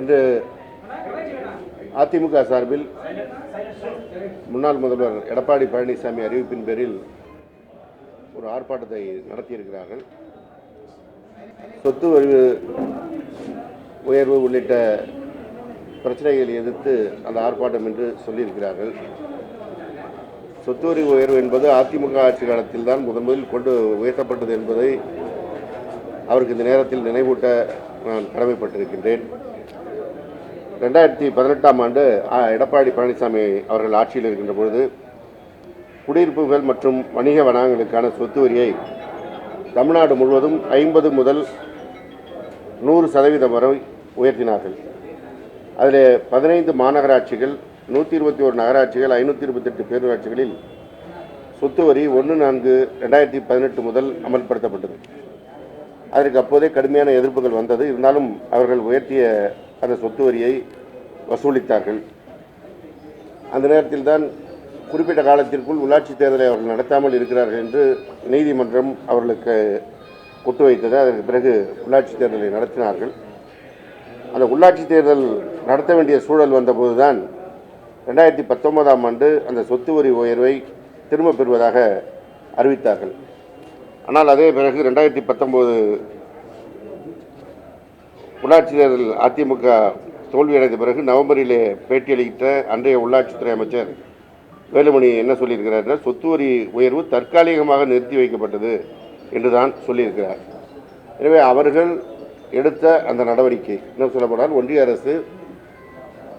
இன்று அதிமுக சார்பில் முன்னாள் முதல்வர் எடப்பாடி பழனிசாமி அறிவிப்பின் பேரில் ஒரு ஆர்ப்பாட்டத்தை நடத்தியிருக்கிறார்கள். சொத்து வரி உயர்வு உள்ளிட்ட பிரச்சனைகளை எதிர்த்து அந்த ஆர்ப்பாட்டம் என்று சொல்லியிருக்கிறார்கள். சொத்து வரி உயர்வு என்பது அதிமுக ஆட்சி காலத்தில் தான் முதன் முதலில் கொண்டு உயர்த்தப்பட்டது என்பதை அவருக்கு இந்த நேரத்தில் நினைவூட்ட நான் கடமைப்பட்டிருக்கின்றேன். ரெண்டாயிரத்தி பதினெட்டாம் ஆண்டு எடப்பாடி பழனிசாமி அவர்கள் ஆட்சியில் இருக்கின்ற பொழுது குடியிருப்புகள் மற்றும் வணிக வளாகங்களுக்கான சொத்து வரியை தமிழ்நாடு முழுவதும் ஐம்பது முதல் நூறு சதவீதம் வரை உயர்த்தினார்கள். அதில் பதினைந்து மாநகராட்சிகள் நூற்றி இருபத்தி ஒரு நகராட்சிகள் ஐநூற்றி இருபத்தெட்டு பேரூராட்சிகளில் சொத்து வரி ஒன்று நான்கு ரெண்டாயிரத்தி பதினெட்டு முதல் அமல்படுத்தப்பட்டது. அதற்கு அப்போதே கடுமையான எதிர்ப்புகள் வந்தது. இருந்தாலும் அவர்கள் உயர்த்திய அந்த சொத்து வரியை வசூலித்தார்கள். அந்த நேரத்தில் தான் குறிப்பிட்ட காலத்திற்குள் உள்ளாட்சி தேர்தலை அவர்கள் நடத்தாமல் இருக்கிறார்கள் என்று நீதிமன்றம் அவர்களுக்கு கொட்டு வைத்தது. அதற்கு பிறகு உள்ளாட்சி தேர்தலை நடத்தினார்கள். அந்த உள்ளாட்சி தேர்தல் நடத்த வேண்டிய சூழல் வந்தபோது தான் ரெண்டாயிரத்தி பத்தொன்பதாம் ஆண்டு அந்த சொத்து வரி உயர்வை திரும்பப் பெறுவதாக அறிவித்தார்கள். ஆனால் அதே பிறகு ரெண்டாயிரத்தி பத்தொம்போது உள்ளாட்சி தேர்தல் அதிமுக தோல்வியடைந்த பிறகு நவம்பரிலே பேட்டியளித்த அன்றைய உள்ளாட்சித்துறை அமைச்சர் வேலுமணி என்ன சொல்லியிருக்கிறார் சொத்து வரி உயர்வு தற்காலிகமாக நிறுத்தி வைக்கப்பட்டது என்று தான் சொல்லியிருக்கிறார். எனவே அவர்கள் எடுத்த அந்த நடவடிக்கை என்ன சொல்லப்போனால் ஒன்றிய அரசு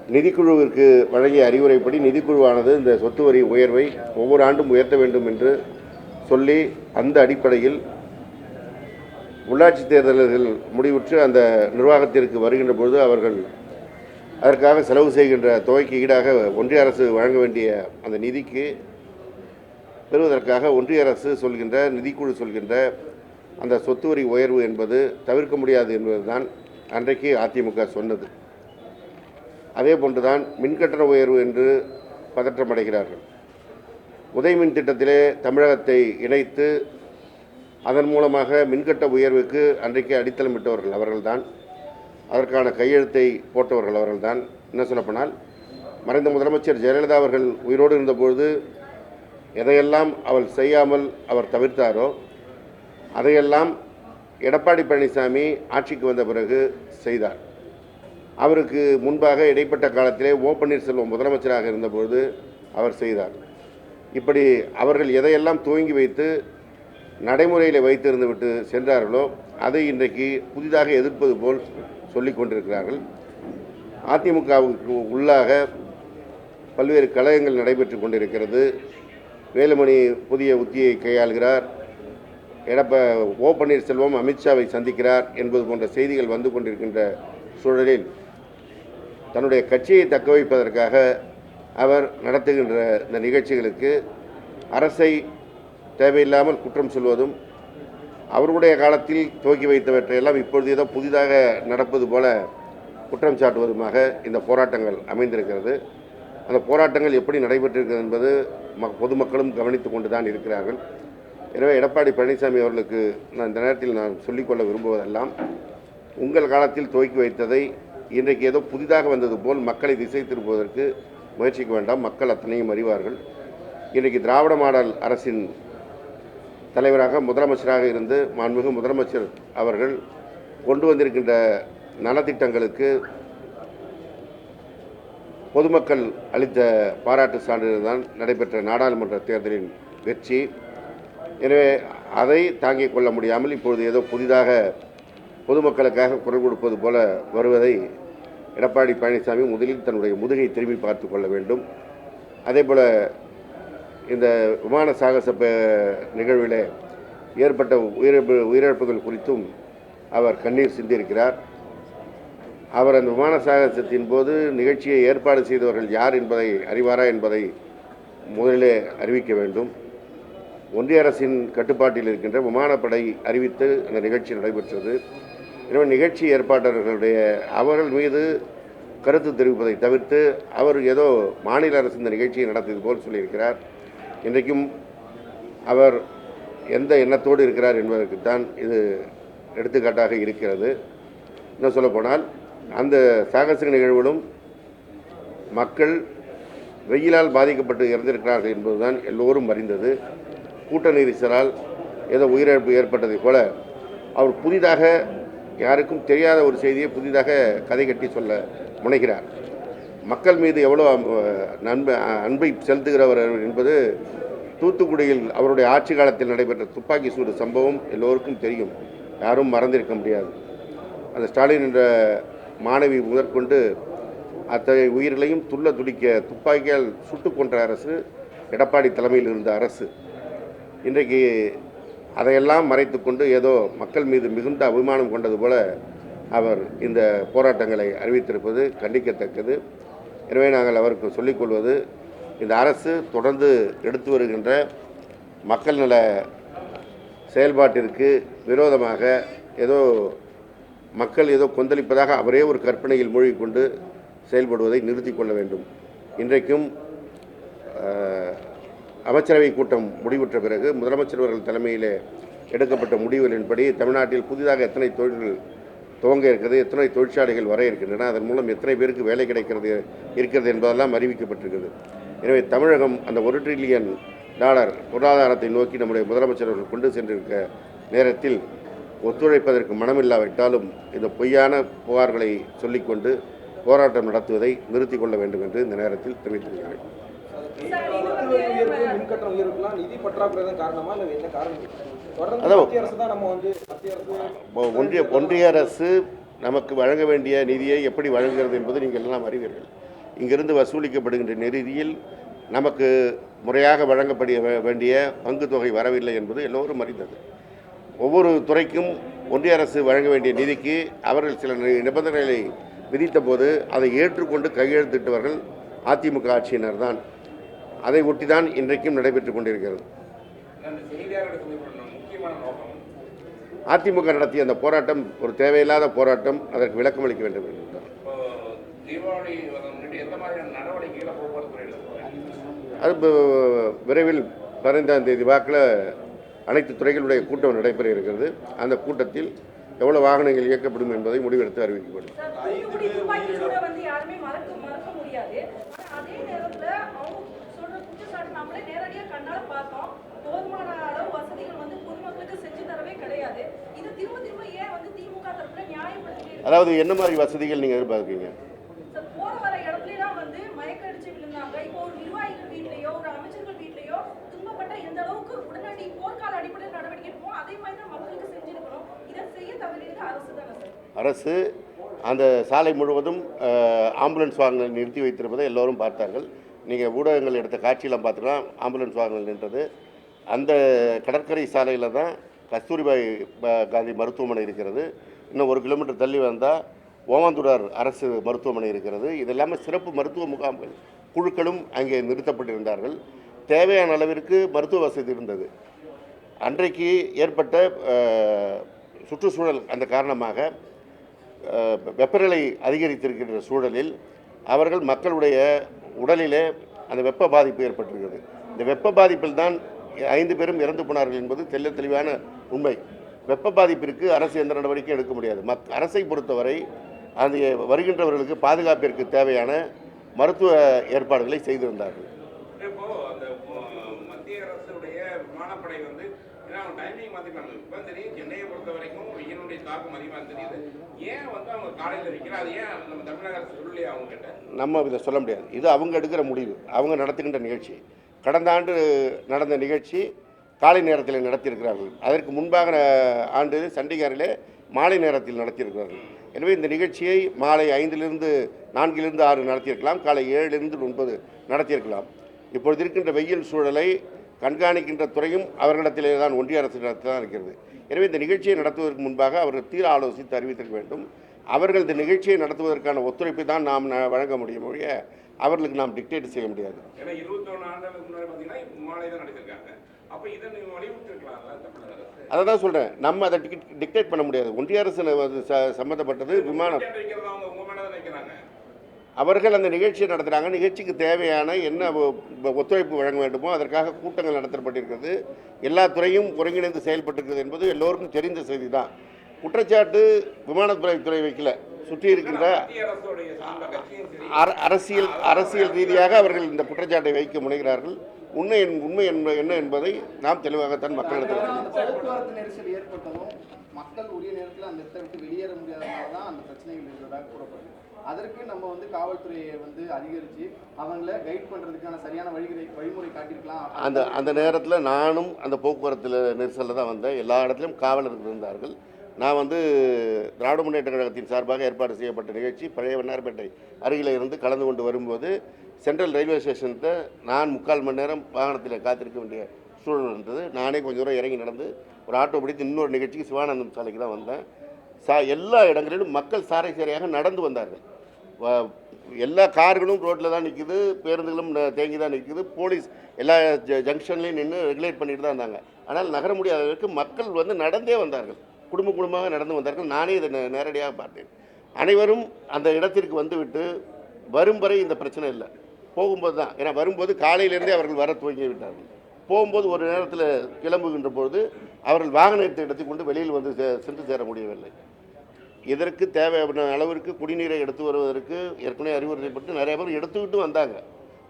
நிதிக்குழுவிற்கு வழங்கிய அறிவுரைப்படி நிதிக்குழுவானது இந்த சொத்து வரி உயர்வை ஒவ்வொரு ஆண்டும் உயர்த்த வேண்டும் என்று சொல்லி அந்த அடிப்படையில் உள்ளாட்சி தேர்தல்கள் முடிவுற்று அந்த நிர்வாகத்திற்கு வருகின்ற பொழுது அவர்கள் அதற்காக செலவு செய்கின்ற தொகைக்கு ஈடாக ஒன்றிய அரசு வழங்க வேண்டிய அந்த நிதிக்கு பெறுவதற்காக ஒன்றிய அரசு சொல்கின்ற நிதிக்குழு சொல்கின்ற அந்த சொத்து வரி உயர்வு என்பது தவிர்க்க முடியாது என்பதுதான் அன்றைக்கு அதிமுக சொன்னது. அதே போன்றுதான் மின்கட்டண உயர்வு என்று பதற்றமடைகிறார்கள். உதயமின் திட்டத்திலே தமிழகத்தை இணைத்து அதன் மூலமாக மின்கட்ட உயர்வுக்கு அன்றைக்கு அடித்தளமிட்டவர்கள் அவர்கள்தான். அதற்கான கையெழுத்தை போட்டவர்கள் அவர்கள்தான். என்ன சொல்லப்போனால் மறைந்த முதலமைச்சர் ஜெயலலிதா அவர்கள் உயிரோடு இருந்தபொழுது எதையெல்லாம் அவள் செய்யாமல் அவர் தவிர்த்தாரோ அதையெல்லாம் எடப்பாடி பழனிசாமி ஆட்சிக்கு வந்த பிறகு செய்தார். அவருக்கு முன்பாக இடைப்பட்ட காலத்திலே ஓ பன்னீர்செல்வம் முதலமைச்சராக இருந்தபொழுது அவர் செய்தார். இப்படி அவர்கள் எதையெல்லாம் துவங்கி வைத்து நடைமுறையில் வைத்திருந்து விட்டு சென்றார்களோ அதை இன்றைக்கு புதிதாக எதிர்ப்பது போல் சொல்லிக் கொண்டிருக்கிறார்கள். அதிமுகவுக்கு உள்ளாக பல்வேறு கழகங்கள் நடைபெற்று கொண்டிருக்கிறது. வேலுமணி புதிய உத்தியை கையாளுகிறார். எடப்ப ஓ பன்னீர்செல்வம் அமித்ஷாவை சந்திக்கிறார் என்பது போன்ற செய்திகள் வந்து கொண்டிருக்கின்ற சூழலில் தன்னுடைய கட்சியை தக்க வைப்பதற்காக அவர் நடத்துகின்ற இந்த நிகழ்ச்சிகளுக்கு அரசை தேவையில்லாமல் குற்றம் சொல்வதும் அவர்களுடைய காலத்தில் துவக்கி வைத்தவற்றையெல்லாம் இப்பொழுது ஏதோ புதிதாக நடப்பது போல குற்றம் சாட்டுவதுமாக இந்த போராட்டங்கள் அமைந்திருக்கிறது. அந்த போராட்டங்கள் எப்படி நடைபெற்றிருக்கிறது என்பது ம பொதுமக்களும் கவனித்து கொண்டு தான் இருக்கிறார்கள். எனவே எடப்பாடி பழனிசாமி அவர்களுக்கு நான் இந்த நேரத்தில் நான் சொல்லிக்கொள்ள விரும்புவதெல்லாம் உங்கள் காலத்தில் துவக்கி வைத்ததை இன்றைக்கு ஏதோ புதிதாக வந்தது போல் மக்களை திசை திருப்புவதற்கு முயற்சிக்க வேண்டாம். மக்கள் அத்தனையும் அறிவார்கள். இன்றைக்கு திராவிட மாடல் அரசின் தலைவராக முதலமைச்சராக இருந்து மாண்புமிகு முதலமைச்சர் அவர்கள் கொண்டு வந்திருக்கின்ற நலத்திட்டங்களுக்கு பொதுமக்கள் அளித்த பாராட்டு சான்றிதழ் தான் நடைபெற்ற நாடாளுமன்ற தேர்தலின் வெற்றி. எனவே அதை தாங்கிக் கொள்ள முடியாமல் இப்பொழுது ஏதோ புதிதாக பொதுமக்களுக்காக குரல் கொடுப்பது போல வருவதை எடப்பாடி பழனிசாமி முதலில் தன்னுடைய முதுகை திரும்பி பார்த்து கொள்ள வேண்டும். அதேபோல் இந்த விமான சாகச நிகழ்வில் நிகழ்விலே ஏற்பட்ட உயிரிழப்பு உயிரிழப்புகள் குறித்தும் அவர் கண்ணீர் சிந்தியிருக்கிறார் அவர் அந்த விமான சாகசத்தின் போது நிகழ்ச்சியை ஏற்பாடு செய்தவர்கள் யார் என்பதை அறிவாரா என்பதை முதலிலே அறிவிக்க வேண்டும். ஒன்றிய அரசின் கட்டுப்பாட்டில் இருக்கின்ற விமானப்படை அறிவித்து அந்த நிகழ்ச்சி நடைபெற்றது. எனவே நிகழ்ச்சி ஏற்பாட்டாளர்களுடைய அவர்கள் மீது கருத்து தெரிவிப்பதை தவிர்த்து அவர் ஏதோ மாநில அரசு இந்த நிகழ்ச்சியை நடத்தியது போல் சொல்லியிருக்கிறார். இன்றைக்கும் அவர் எந்த எண்ணத்தோடு இருக்கிறார் என்பதற்குத்தான் இது எடுத்துக்காட்டாக இருக்கிறது. இன்னும் சொல்லப்போனால் அந்த சாகச நிகழ்வுகளும் மக்கள் வெயிலால் பாதிக்கப்பட்டு இறந்திருக்கிறார்கள் என்பதுதான் எல்லோரும் அறிந்தது. கூட்ட நெரிசலால் ஏதோ உயிரிழப்பு ஏற்பட்டதைப் போல அவர் புதிதாக யாருக்கும் தெரியாத ஒரு செய்தியை புதிதாக கதை கட்டி சொல்ல முனைகிறார். மக்கள் மீது எவ்வளோ நண்ப அன்பை செலுத்துகிறவர் என்பது தூத்துக்குடியில் அவருடைய ஆட்சி காலத்தில் நடைபெற்ற துப்பாக்கி சூடு சம்பவம் எல்லோருக்கும் தெரியும். யாரும் மறந்திருக்க முடியாது. அந்த ஸ்டாலின் என்ற மாணவி முதற்கொண்டு அத்தகைய உயிர்களையும் துள்ள துடிக்க துப்பாக்கியால் சுட்டு கொன்ற அரசு எடப்பாடி தலைமையில் இருந்த அரசு. இன்றைக்கு அதையெல்லாம் மறைத்துக்கொண்டு ஏதோ மக்கள் மீது மிகுந்த அபிமானம் கொண்டது போல அவர் இந்த போராட்டங்களை அறிவித்திருப்பது கண்டிக்கத்தக்கது. எனவே நாங்கள் அவருக்கு சொல்லிக்கொள்வது இந்த அரசு தொடர்ந்து எடுத்து வருகின்ற மக்கள் நல செயல்பாட்டிற்கு விரோதமாக ஏதோ மக்கள் ஏதோ கொந்தளிப்பதாக அவரே ஒரு கற்பனையில் மூழ்கிக்கொண்டு செயல்படுவதை நிறுத்தி கொள்ள வேண்டும். இன்றைக்கும் அமைச்சரவை கூட்டம் முடிவுற்ற பிறகு முதலமைச்சர் அவர்கள் தலைமையிலே எடுக்கப்பட்ட முடிவுகளின்படி தமிழ்நாட்டில் புதிதாக எத்தனை தொழில்கள் துவங்க இருக்கிறது எத்தனை தொழிற்சாலைகள் வர இருக்கின்றன அதன் மூலம் எத்தனை பேருக்கு வேலை கிடைக்கிறது இருக்கிறது என்பதெல்லாம் அறிவிக்கப்பட்டிருக்கிறது. எனவே தமிழகம் அந்த ஒரு ட்ரில்லியன் டாலர் பொருளாதாரத்தை நோக்கி நம்முடைய முதலமைச்சர் அவர்கள் கொண்டு சென்றிருக்க நேரத்தில் ஒத்துழைப்பதற்கு மனமில்லாவிட்டாலும் இந்த பொய்யான புகார்களை சொல்லிக்கொண்டு போராட்டம் நடத்துவதை நிறுத்திக் கொள்ள வேண்டும் என்று இந்த நேரத்தில் தெரிவித்திருக்கிறேன் அதான். ஒன்றிய ஒன்றிய அரசு நமக்கு வழங்க வேண்டிய நிதியை எப்படி வழங்குகிறது என்பது நீங்கள் எல்லாம் அறிவீர்கள். இங்கிருந்து வசூலிக்கப்படுகின்ற நிதியில் நமக்கு முறையாக வழங்கப்பட வேண்டிய பங்கு தொகை வரவில்லை என்பது எல்லோரும் அறிந்தது. ஒவ்வொரு துறைக்கும் ஒன்றிய அரசு வழங்க வேண்டிய நிதிக்கு அவர்கள் சில நி- நிபந்தனைகளை விதித்த போது அதை ஏற்றுக்கொண்டு கையெழுத்திட்டவர்கள் அதிமுக ஆட்சியினர் தான். அதை ஒட்டி தான் இன்றைக்கும் நடைபெற்றுக் கொண்டிருக்கிறது. அதிமுக நடத்திய அந்த போராட்டம் ஒரு தேவையில்லாத போராட்டம் அதற்கு விளக்கம் அளிக்க வேண்டும் துறையில் அது விரைவில் பதினைந்தாம் தேதி வாக்கில் அனைத்து துறைகளுடைய கூட்டம் நடைபெற இருக்கிறது. அந்த கூட்டத்தில் எவ்வளவு வாகனங்கள் இயக்கப்படும் என்பதை முடிவெடுத்து அறிவிக்கப்படும் சார், தூத்துக்குடி துப்பாக்கி சூட வந்து யாருமே மறக்க மறக்க முடியாது ஆனா அதே நேரத்துல அவங்க சொல்ற குற்றச்சாட்டு நம்மளே நேரடியா கண்ணால பார்த்தோம் போதுமான அளவு வசதிகள் வந்து பொதுமக்களுக்கு செஞ்சு தரவே கிடையாது இது திரும்ப திரும்ப ஏன் வந்து திமுக தரப்புல நியாயப்படுத்தி அதாவது என்ன மாதிரி வசதிகள் நீங்கள் எதிர்பார்க்குறீங்க சார் போற வர இடத்துலலாம் வந்து மயக்க அடிச்சு விழுந்தாங்க இப்போ ஒரு நிர்வாகிகள் வீட்லயோ ஒரு அமைச்சர்கள் வீட்லயோ துன்பப்பட்ட எந்த அளவுக்கு உடனடி போர்க்கால அடிப்படையில் நடவடிக்கை எடுப்போம் அதே மாதிரி தான் மக்களுக்கு செஞ்சிருக்கணும். இதை செய்ய தவறியது அரசு அந்த சாலை முழுவதும் ஆம்புலன்ஸ் வாகனங்கள் நிறுத்தி வைத்திருப்பதை எல்லோரும் பார்த்தார்கள். நீங்கள் ஊடகங்கள் எடுத்த காட்சியெல்லாம் பார்த்துக்கலாம். ஆம்புலன்ஸ் வாகனங்கள் நின்றது. அந்த கடற்கரை சாலையில் தான் கஸ்தூரிபாய் காந்தி மருத்துவமனை இருக்கிறது. இன்னும் ஒரு கிலோமீட்டர் தள்ளி வந்தால் ஓமாந்துடார் அரசு மருத்துவமனை இருக்கிறது. இது இல்லாமல் சிறப்பு மருத்துவ முகாம்கள் குழுக்களும் அங்கே நிறுத்தப்பட்டிருந்தார்கள். தேவையான அளவிற்கு மருத்துவ வசதி இருந்தது. அன்றைக்கு ஏற்பட்ட சுற்றுச்சூழல் அந்த காரணமாக வெப்பநிலை அதிகரித்திருக்கின்ற சூழலில் அவர்கள் மக்களுடைய உடலிலே அந்த வெப்ப பாதிப்பு ஏற்பட்டிருக்கிறது. இந்த வெப்ப பாதிப்பில் தான் ஐந்து பேரும் இறந்து போனார்கள் என்பது தெல்ல தெளிவான உண்மை. வெப்ப பாதிப்பிற்கு அரசு எந்த நடவடிக்கையும் எடுக்க முடியாது. மக் அரசை பொறுத்தவரை அந்த வருகின்றவர்களுக்கு பாதுகாப்பிற்கு தேவையான மருத்துவ ஏற்பாடுகளை செய்திருந்தார்கள். நம்ம இதை சொல்ல முடியாது. இது அவங்க எடுக்கிற முடிவு. அவங்க நடத்துகின்ற நிகழ்ச்சி. கடந்த ஆண்டு நடந்த நிகழ்ச்சி காலை நேரத்தில் நடத்தியிருக்கிறார்கள். அதற்கு முன்பாக ஆண்டு சண்டிகாரிலே மாலை நேரத்தில் நடத்தியிருக்கிறார்கள். எனவே இந்த நிகழ்ச்சியை மாலை ஐந்திலிருந்து நான்கிலிருந்து ஆறு நடத்தியிருக்கலாம் காலை ஏழிலிருந்து ஒன்பது நடத்தியிருக்கலாம். இப்பொழுது இருக்கின்ற வெயில் சூழலை கண்காணிக்கின்ற துறையும் அவர்களிடத்திலே தான் ஒன்றிய அரசு தான் இருக்கிறது. எனவே இந்த நிகழ்ச்சியை நடத்துவதற்கு முன்பாக அவர்கள் தீர ஆலோசித்து அறிவித்திருக்க வேண்டும். அவர்கள் இந்த நிகழ்ச்சியை நடத்துவதற்கான ஒத்துழைப்பை தான் நாம் வழங்க முடியும் ஒழிய அவர்களுக்கு நாம் டிக்டேட் செய்ய முடியாது. அதை தான் சொல்கிறேன் நம்ம அதை டிக்கெட் டிக்டேட் பண்ண முடியாது. ஒன்றிய அரசு சம்மந்தப்பட்டது விமானம். அவர்கள் அந்த நிகழ்ச்சியை நடத்துகிறாங்க நிகழ்ச்சிக்கு தேவையான என்ன ஒத்துழைப்பு வழங்க வேண்டுமோ அதற்காக கூட்டங்கள் நடத்தப்பட்டிருக்கிறது. எல்லா துறையும் ஒருங்கிணைந்து செயல்பட்டிருக்கிறது என்பது எல்லோருக்கும் தெரிந்த செய்தி தான் குற்றச்சாட்டு விமானத்துறை வைக்கல. சுற்றி இருக்கின்ற அரசியல் அரசியல் ரீதியாக அவர்கள் இந்த குற்றச்சாட்டை வைக்க முனைகிறார்கள். உண்மை உண்மை என்ப- என்ன என்பதை நாம் தெளிவாகத்தான் மக்களிடத்தில் மக்கள் உரிய நேரத்தில் அந்த இடத்தை விட்டு வெளியேற முடியாதனால தான் அந்த பிரச்சனைகள் இருந்ததாக கூறப்படுது. அதற்கு நம்ம வந்து காவல்துறையை வந்து அதிகரித்து அவங்கள கைட் பண்ணுறதுக்கான சரியான வழிமுறை வழிமுறை காட்டியிருக்கலாம். அந்த அந்த நேரத்தில் நானும் அந்த போக்குவரத்தில் நெரிசலில் தான் வந்தேன். எல்லா இடத்துலையும் காவலர்கள் இருந்தார்கள். நான் வந்து திராவிட முன்னேற்ற கழகத்தின் சார்பாக ஏற்பாடு செய்யப்பட்ட நிகழ்ச்சி பழைய வண்ணார்பேட்டை அருகில் இருந்து கலந்து கொண்டு வரும்போது சென்ட்ரல் ரயில்வே ஸ்டேஷனுக்கு நான் முக்கால் மணி நேரம் வாகனத்தில் காத்திருக்க வேண்டிய சூழல் இருந்தது நானே கொஞ்சம் தூரம் இறங்கி நடந்து ஒரு ஆட்டோ பிடித்து இன்னொரு நிகழ்ச்சிக்கு சிவானந்தம் சாலைக்கு தான் வந்தேன். சா எல்லா இடங்களிலும் மக்கள் சாரை சாரையாக நடந்து வந்தார்கள். எல்லா கார்களும் ரோட்டில் தான் நிற்குது பேருந்துகளும் ந- தேங்கி தான் நிற்குது போலீஸ் எல்லா ஜ ஜங்ஷன்லேயும் நின்று ரெகுலேட் பண்ணிட்டு தான் இருந்தாங்க. ஆனால் நகர முடியாத அளவுக்கு மக்கள் வந்து நடந்தே வந்தார்கள். குடும்ப குடும்பமாக நடந்து வந்தார்கள். நானே இதை நேரடியாக பார்த்தேன். அனைவரும் அந்த இடத்திற்கு வந்துவிட்டு வரும் வரை இந்த பிரச்சனை இல்லை. போகும்போது தான். ஏன்னா வரும்போது காலையிலேருந்தே அவர்கள் வர துவங்கி விட்டார்கள். போகும்போது ஒரு நேரத்தில் கிளம்புகின்ற பொழுது அவர்கள் வாகன எடுத்த இடத்தை கொண்டு வெளியில் வந்து சே- சென்று சேர முடியவில்லை. இதற்கு தேவையான அளவிற்கு குடிநீரை எடுத்து வருவதற்கு ஏற்கனவே அறிவுறுத்தப்பட்டு நிறைய பேர் எடுத்துக்கிட்டு வந்தாங்க.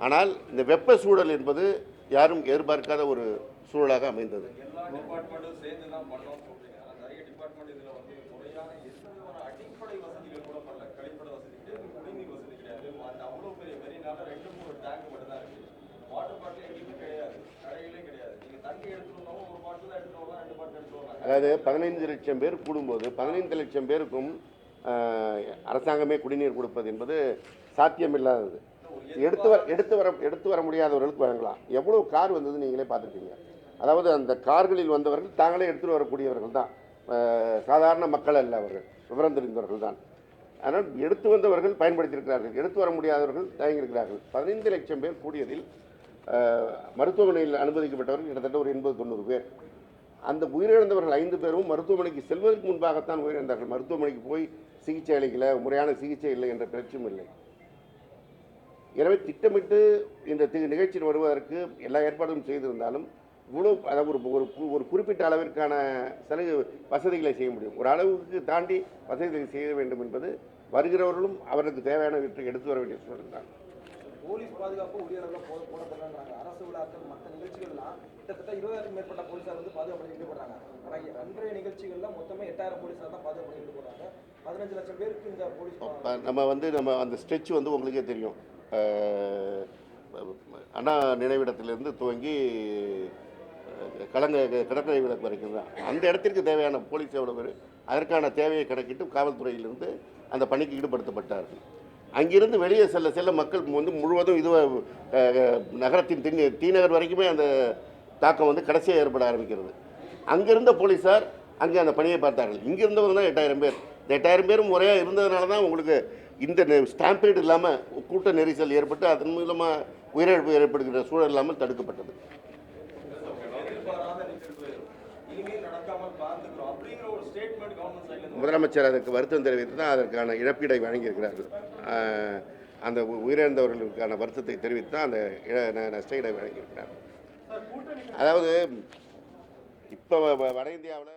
ஆனால் இந்த வெப்ப சூழல் என்பது யாரும் எதிர்பார்க்காத ஒரு சூழலாக அமைந்தது எல்லா டிபார்ட்மெண்ட்டும் சேர்ந்து தான் பண்ணோம் சொல்றீங்க ஆனா நிறைய டிபார்ட்மெண்ட் இதுல வந்து முறையான எந்த விதமான அடிப்படை வசதிகள் கூட பண்ணல கழிப்பட வசதி கிடையாது குடிநீர் வசதி கிடையாது அந்த அவ்வளவு பெரிய ரெண்டு மூணு டேங்க் மட்டும் தான் இருக்கு. வாட்டர் பாட்டில் எங்கேயுமே கிடையாது. கடையிலே கிடையாது. நீங்க தண்ணி எடுத்துட்டு ஒரு பாட்டில் தான் எடுத்துட்டு வரலாம் ரெண்டு பாட்டில் எடுத்துட்டு வரலாம் அதாவது பதினைந்து லட்சம் பேர் கூடும்போது பதினைந்து லட்சம் பேருக்கும் அரசாங்கமே குடிநீர் கொடுப்பது என்பது சாத்தியமில்லாதது. எடுத்து வர எடுத்து வர எடுத்து வர முடியாதவர்களுக்கு வழங்கலாம். எவ்வளோ கார் வந்தது நீங்களே பார்த்துருக்கீங்க அதாவது அந்த கார்களில் வந்தவர்கள் தாங்களே எடுத்துகிட்டு வரக்கூடியவர்கள் தான். சாதாரண மக்கள் அல்ல அவர்கள். விவரம் தெரிந்தவர்கள் தான். ஆனால் எடுத்து வந்தவர்கள் பயன்படுத்தியிருக்கிறார்கள். எடுத்து வர முடியாதவர்கள் தயங்கியிருக்கிறார்கள். பதினைந்து லட்சம் பேர் கூடியதில் மருத்துவமனையில் அனுமதிக்கப்பட்டவர்கள் கிட்டத்தட்ட ஒரு எண்பது தொண்ணூறு பேர். அந்த உயிரிழந்தவர்கள் ஐந்து பேரும் மருத்துவமனைக்கு செல்வதற்கு முன்பாகத்தான் உயிரிழந்தார்கள். மருத்துவமனைக்கு போய் சிகிச்சை அளிக்கல முறையான சிகிச்சை இல்லை என்ற பிரச்சனையும் இல்லை. எனவே திட்டமிட்டு இந்த நிகழ்ச்சியில் வருவதற்கு எல்லா ஏற்பாடும் செய்திருந்தாலும் இவ்வளோ அதாவது ஒரு ஒரு ஒரு குறிப்பிட்ட அளவிற்கான சலுகை வசதிகளை செய்ய முடியும். ஒரு அளவுக்கு தாண்டி வசதிகளை செய்ய வேண்டும் என்பது வருகிறவர்களும் அவர்களுக்கு தேவையானவற்றை எடுத்து வர வேண்டிய சூழல் தான். போலீஸ் பாதுகாப்பு உரிய அளவில் போட போடப்படுறாங்க அரசு விழாக்கள் மற்ற நிகழ்ச்சிகள்லாம் கிட்டத்தட்ட இருபதாயிரத்துக்கு மேற்பட்ட போலீஸார் வந்து பாதுகாப்பு போறாங்க. ஆனால் அன்றைய நிகழ்ச்சிகள்ல மொத்தமே எட்டாயிரம் போலீஸார் தான் பாதுகாப்பு போறாங்க. பதினஞ்சு லட்சம் பேருக்கு இந்த போலீஸ் நம்ம வந்து நம்ம அந்த ஸ்ட்ரெச் வந்து உங்களுக்கே தெரியும். அண்ணா நினைவிடத்திலிருந்து துவங்கி கலங்க கடற்கரை விளக்கு வரைக்கும் தான் அந்த இடத்திற்கு தேவையான போலீஸ் எவ்வளோ பேர்? அதற்கான தேவையை கணக்கிட்டு காவல்துறையிலிருந்து அந்த பணிக்கு ஈடுபடுத்தப்பட்டார்கள். அங்கிருந்து வெளியே செல்ல செல்ல மக்கள் வந்து முழுவதும் இது நகரத்தின் தி தீநகர் வரைக்குமே அந்த தாக்கம் வந்து கடைசியாக ஏற்பட ஆரம்பிக்கிறது. அங்கிருந்த போலீஸார் அங்கே அந்த பணியை பார்த்தார்கள். இங்கிருந்தவங்க தான் எட்டாயிரம் பேர். இந்த எட்டாயிரம் பேரும் முறையாக இருந்ததுனால தான் உங்களுக்கு இந்த ஸ்டாம்பேட் இல்லாமல் கூட்ட நெரிசல் ஏற்பட்டு அதன் மூலமாக உயிரிழப்பு ஏற்படுகிற சூழல் இல்லாமல் தடுக்கப்பட்டது. முதலமைச்சர் அதற்கு வருத்தம் தெரிவித்து தான் அதற்கான இழப்பீடை வழங்கியிருக்கிறார்கள். அந்த உயிரிழந்தவர்களுக்கான வருத்தத்தை தெரிவித்து தான் அந்த இழ- ந- நஷ்ட ஈடை வழங்கியிருக்கிறார் அதாவது இப்போ வட இந்தியாவில்